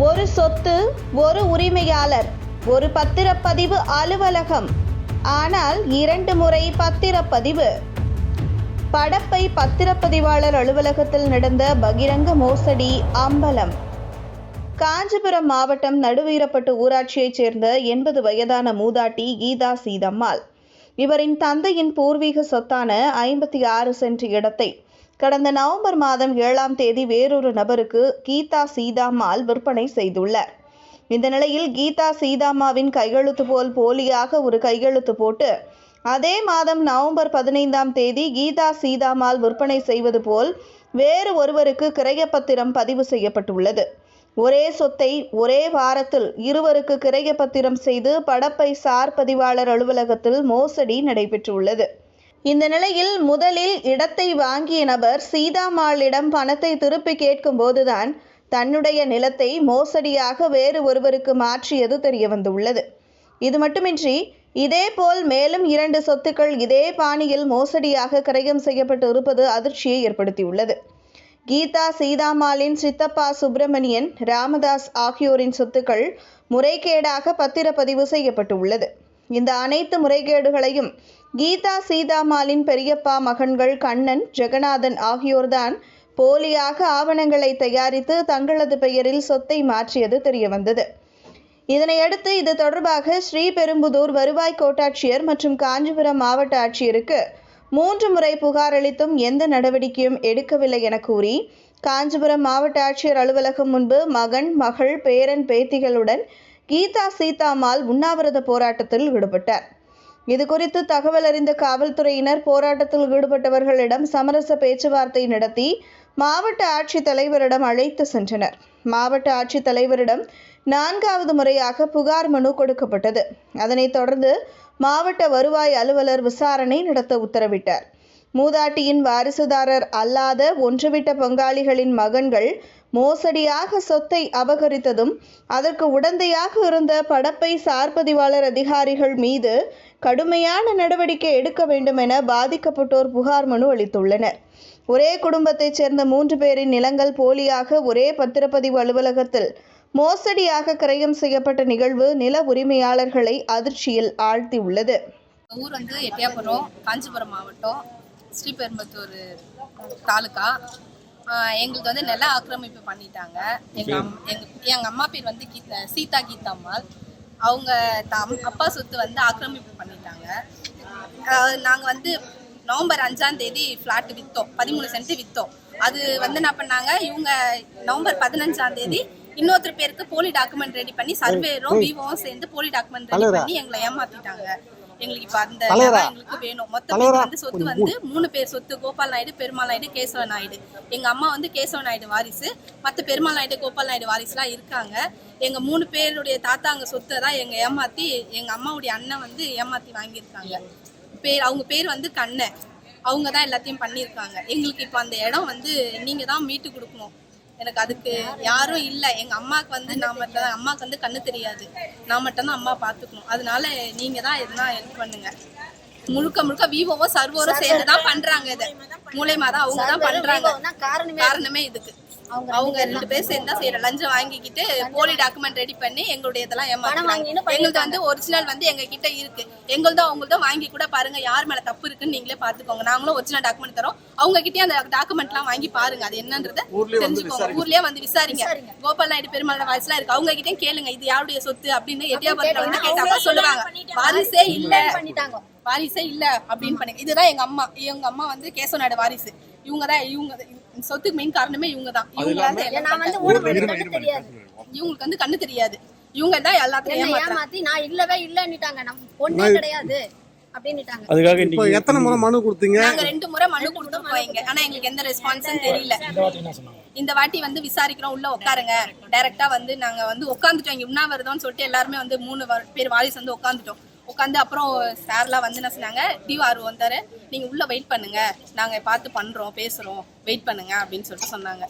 ஒரு சொத்து ஒரு உரிமையாளர் ஒரு பத்திரப்பதிவு அலுவலகம். ஆனால் இரண்டு முறை பத்திரப்பதிவு. படப்பை பத்திரப்பதிவாளர் அலுவலகத்தில் நடந்த பகிரங்க மோசடி அம்பலம். காஞ்சிபுரம் மாவட்டம் நடுவீரப்பட்டு ஊராட்சியைச் சேர்ந்த எண்பது வயதான மூதாட்டி கீதா சீதம்மாள். இவரின் தந்தையின் பூர்வீக சொத்தான ஐம்பத்தி ஆறு சென்ட் இடத்தை கடந்த நவம்பர் மாதம் ஏழாம் தேதி வேறொரு நபருக்கு கீதா சீதாமால் விற்பனை செய்துள்ளார். இந்த நிலையில் கீதா சீதாமாவின் கையெழுத்து போல் போலியாக ஒரு கையெழுத்து போட்டு அதே மாதம் நவம்பர் பதினைந்தாம் தேதி கீதா சீதாமால் விற்பனை செய்வது போல் வேறு ஒருவருக்கு கிரையப்பத்திரம் பதிவு செய்யப்பட்டுள்ளது. ஒரே சொத்தை ஒரே வாரத்தில் இருவருக்கு கிரையப்பத்திரம் செய்து படப்பை சார் பதிவாளர் அலுவலகத்தில் மோசடி நடைபெற்றுள்ளது. இந்த நிலையில் முதலில் இடத்தை வாங்கிய நபர் சீதாமாளிடம் பணத்தை திருப்பி கேட்கும் போதுதான் தன்னுடைய நிலத்தை மோசடியாக வேறு ஒருவருக்கு மாற்றியது தெரியவந்துள்ளது. இது மட்டுமின்றி இதேபோல் மேலும் இரண்டு சொத்துக்கள் இதே பாணியில் மோசடியாக கிரயம் செய்யப்பட்டு இருப்பது அதிர்ச்சியை ஏற்படுத்தியுள்ளது. கீதா சீதாமாலின் சித்தப்பா சுப்பிரமணியன் ராமதாஸ் ஆகியோரின் சொத்துக்கள் முறைகேடாக பத்திரப்பதிவு செய்யப்பட்டுள்ளது. இந்த அனைத்து முறைகேடுகளையும் கீதா சீதாமாலின் பெரியப்பா மகன்கள் கண்ணன் ஜெகநாதன் ஆகியோர்தான் போலியாக ஆவணங்களை தயாரித்து தங்களது பெயரில் சொத்தை மாற்றியது தெரியவந்தது. இதனையடுத்து இது தொடர்பாக ஸ்ரீபெரும்புதூர் வருவாய் கோட்டாட்சியர் மற்றும் காஞ்சிபுரம் மாவட்ட ஆட்சியருக்கு மூன்று முறை புகார் அளித்தும் எந்த நடவடிக்கையும் எடுக்கவில்லை என கூறி காஞ்சிபுரம் மாவட்ட ஆட்சியர் அலுவலகம் முன்பு மகன் மகள் பேரன் பேத்திகளுடன் கீதா சீதாமால் உண்ணாவிரத போராட்டத்தில் ஈடுபட்டார். இது குறித்து தகவல் அறிந்த காவல்துறையினர் போராட்டத்தில் ஈடுபட்டவர்களிடம் சமரச பேச்சுவார்த்தை நடத்தி மாவட்ட ஆட்சித்தலைவரிடம் அழைத்து சென்றனர். மாவட்ட ஆட்சித் தலைவரிடம் நான்காவது முறையாக புகார் மனு கொடுக்கப்பட்டது. அதனைத் தொடர்ந்து மாவட்ட வருவாய் அலுவலர் விசாரணை நடத்த உத்தரவிட்டார். மூதாட்டியின் வாரிசுதாரர் அல்லாத ஒன்றுவிட்ட பங்காளிகளின் மகன்கள் மோசடியாக சொத்தை அபகரித்ததும் அதற்கு உடந்தையாக இருந்த படப்பை சார்பதிவாளர் அதிகாரிகள் மீது கடுமையான நடவடிக்கை எடுக்க வேண்டும் என பாதிக்கப்பட்டோர் புகார் மனு அளித்துள்ளனர். ஒரே குடும்பத்தைச் சேர்ந்த மூன்று பேரின் நிலங்கள் போலியாக ஒரே பத்திரப்பதிவு அலுவலகத்தில் மோசடியாக கிரயம் செய்யப்பட்ட நிகழ்வு நில உரிமையாளர்களை அதிர்ச்சியில் ஆழ்த்தியுள்ளது. ஊர் வந்து எட்டியாபுரம் காஞ்சிபுரம் மாவட்டம் ஸ்ரீபெரும்பத்தூர் தாலுக்கா ஆஹ் எங்களுக்கு வந்து நில ஆக்கிரமிப்பு பண்ணிட்டாங்க. எங்கள் அம் எங்கள் எங்கள் அம்மா பேர் வந்து கீதா சீதா கீதாம்மாள் அவங்க தம் அப்பா சொத்து வந்து ஆக்கிரமிப்பு பண்ணிட்டாங்க. நாங்கள் வந்து நவம்பர் அஞ்சாம் தேதி ஃப்ளாட் விற்றோம் பதிமூணு சென்ட் விற்றோம் அது வந்து என்ன பண்ணாங்க? இவங்க நவம்பர் பதினஞ்சாம் தேதி இன்னொருத்தர் பேருக்கு போலி டாக்குமெண்ட் ரெடி பண்ணி சர்வேரும் விவோவும் சேர்ந்து போலி டாக்குமெண்ட் ரெடி பண்ணி எங்களை ஏமாத்திட்டாங்க. எங்களுக்கு இப்ப அந்த எங்களுக்கு வேணும். மொத்த வந்து சொத்து வந்து மூணு பேர் சொத்து கோபால் நாயுடு பெருமாள் நாயுடு கேசவ நாயுடு. எங்க அம்மா வந்து கேசவ நாயுடு வாரிசு. மத்த பெருமாள் நாயுடு கோபால் நாயுடு வாரிசுலாம் இருக்காங்க. எங்க மூணு பேருடைய தாத்தாங்க சொத்தை தான் எங்க ஏமாத்தி எங்க அம்மாவுடைய அண்ணன் வந்து ஏமாத்தி வாங்கியிருக்காங்க. பேர் அவங்க பேர் வந்து கண்ணன். அவங்க தான் எல்லாத்தையும் பண்ணியிருக்காங்க. எங்களுக்கு இப்போ அந்த இடம் வந்து நீங்க தான் மீட்டு கொடுக்கணும். எனக்கு அதுக்கு யாரும் இல்லை. எங்க அம்மாவுக்கு வந்து நான் மட்டும் அம்மாவுக்கு வந்து கண்ணு தெரியாது. நான் மட்டும் தான் அம்மா பார்த்துக்கணும் அதனால நீங்க தான் எதுனா ஹெல்ப் பண்ணுங்க. முழுக்க முழுக்க விவோவோ சர்வரும் சேர்ந்து தான் பண்றாங்க இதை. மூலியமா தான் அவங்க தான் பண்றாங்க. காரணமே இதுக்கு. அவங்க ரெண்டு பேர் சேர்ந்து தான் செய்யற லஞ்சம் வாங்கிக்கிட்டு போலி டாக்குமெண்ட் ரெடி பண்ணி எங்களுடைய இதெல்லாம் ஏமாத்துறாங்க எங்களுது வந்து ஒரிஜினல் வந்து எங்க கிட்ட இருக்கு. எங்களுது அவங்கள்ட்ட வாங்கி கூட பாருங்க யார் மேல தப்பு இருக்குன்னு நீங்களே பாத்துக்கோங்க நாங்களும் ஒரிஜினல் டாக்குமெண்ட் தரோம். அவங்க கிட்டே அந்த டாக்குமெண்ட் எல்லாம் வாங்கி பாருங்க அது என்னன்றத தெரிஞ்சுக்கோங்க. ஊர்லயே வந்து விசாரிங்க. கோபால் நாயுடு பெருமாள் வாரிசுலாம் இருக்கு. அவங்க கிட்டே கேளுங்க இது யாருடைய சொத்து அப்படின்னு எட்டியாபுரத்துல வந்து கேட்டாங்க சொல்லுவாங்க. வாரிசே இல்ல. வாரிசே இல்ல அப்படின்னு பண்ணி இதுதான் எங்க அம்மா. எங்க அம்மா வந்து கேசவ நாயுடு வாரிசு. இவங்க தான் இவங்க சொத்துக்கு மெயின் காரணமே இவங்க தான் இவங்க தான் எல்லாம் நான் வந்து பண்ணாங்க. ஊனமுற்றது கண்ணு தெரியாது. இவங்களுக்கு வந்து கண்ணு தெரியாது. இவங்க தான் எல்லாத்தையும் ஏமாத்தி நான் இல்லவே இல்லன்னுட்டாங்க. நம்ம பொண்ணே கிடையாது அப்படின்னுட்டாங்க. அதுக்காக இப்போ இன்னைக்கு எத்தனை முறை மனு கொடுத்தீங்க? நாங்க ரெண்டு முறை மனு கொடுத்துருக்கோம் இங்க. ஆனா எங்களுக்கு எந்த ரெஸ்பான்ஸும் தெரியல. இந்த வாட்டி வந்து விசாரிக்கிறோம். உள்ள உட்காருங்க. டைரக்டா வந்து நாங்க வந்து உட்காந்துட்டோம் இங்க உண்ணாவிரதம்னு சொல்லிட்டு எல்லாருமே வந்து மூணு பேர் வாரிசு வந்து உட்காந்துட்டோம் உட்காந்து அப்புறம் சார்லாம் வந்து என்ன சொன்னாங்க டிவி ஆர் வந்தார். நீங்கள் உள்ளே வெயிட் பண்ணுங்கள் நாங்கள் பார்த்து பண்ணுறோம் பேசுகிறோம் வெயிட் பண்ணுங்கள் அப்படின்னு சொல்லிட்டு சொன்னாங்க.